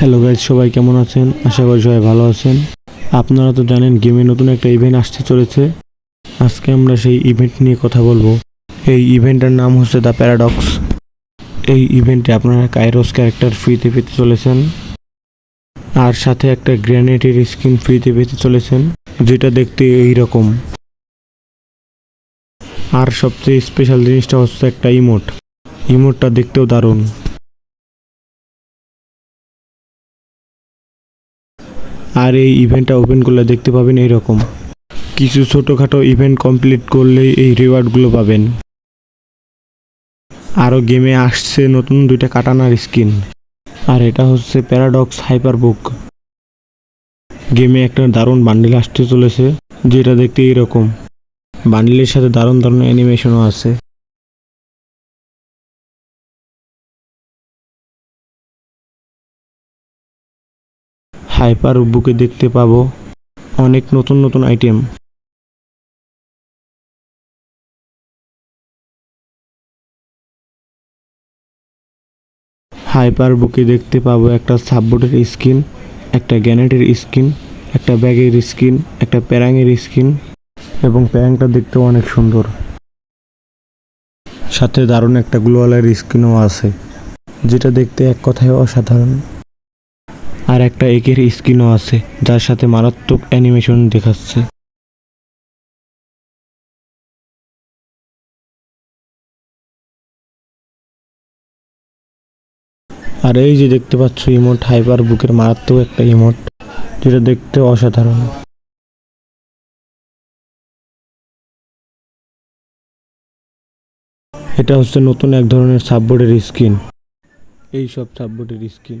Hello guys সবাই কেমন আছেন? আশা করি সবাই ভালো আছেন। আপনারা তো জানেন গেমে নতুন একটা ইভেন্ট আসতে চলেছে। আজকে আমরা সেই ইভেন্ট নিয়ে কথা বলব। এই ইভেন্টের নাম হচ্ছে দ্য প্যারাডক্স এই ইভেন্টে আপনারা কাইরোস ক্যারেক্টার ফ্রিতে পেতে চলেছেন। আর সাথে একটা গ্র্যানেটের স্কিন ফ্রিতে পেতে চলেছেন, যেটা দেখতে এই রকম আর সবচেয়ে স্পেশাল জিনিসটা হচ্ছে একটা ইমোট ইমোটটা দেখতেও দারুণ। আর এই ইভেন্টটা ওপেন করলে দেখতে পাবেন এইরকম। কিছু ছোটোখাটো ইভেন্ট কমপ্লিট করলেই এই রিওয়ার্ডগুলো পাবেন। আরও গেমে আসছে নতুন দুইটা কাটানার স্কিন আর এটা হচ্ছে প্যারাডক্স হাইপার বুক গেমে একটা দারুণ বান্ডিল আসতে চলেছে, যেটা দেখতে এইরকম। বান্ডিলের সাথে দারুণ দারুণ অ্যানিমেশনও আছে। হাইপার বুকে দেখতে পাবো। অনেক নতুন নতুন আইটেম। হাইপার বুকে দেখতে পাবো একটা সাববোর্ডের স্কিন, একটা গ্যানেটের স্কিন, একটা ব্যাগের স্কিন, একটা প্যারাঙের স্কিন এবং প্যারাংটা দেখতেও অনেক সুন্দর। সাথে দারুণ একটা গ্লোয়ালের স্কিনও আছে, যেটা দেখতে এক কথায় অসাধারণ। আর একটা একের স্কিনও আছে, যার সাথে মারাত্মক অ্যানিমেশন দেখাচ্ছে। আর এই যে দেখতে পাচ্ছ ইমোট, হাইপার বুকের মারাত্মক একটা ইমোট, যেটা দেখতে অসাধারণ। এটা হচ্ছে নতুন এক ধরনের সাববোর্ডের স্কিন এই সব সাববোর্ডের স্কিন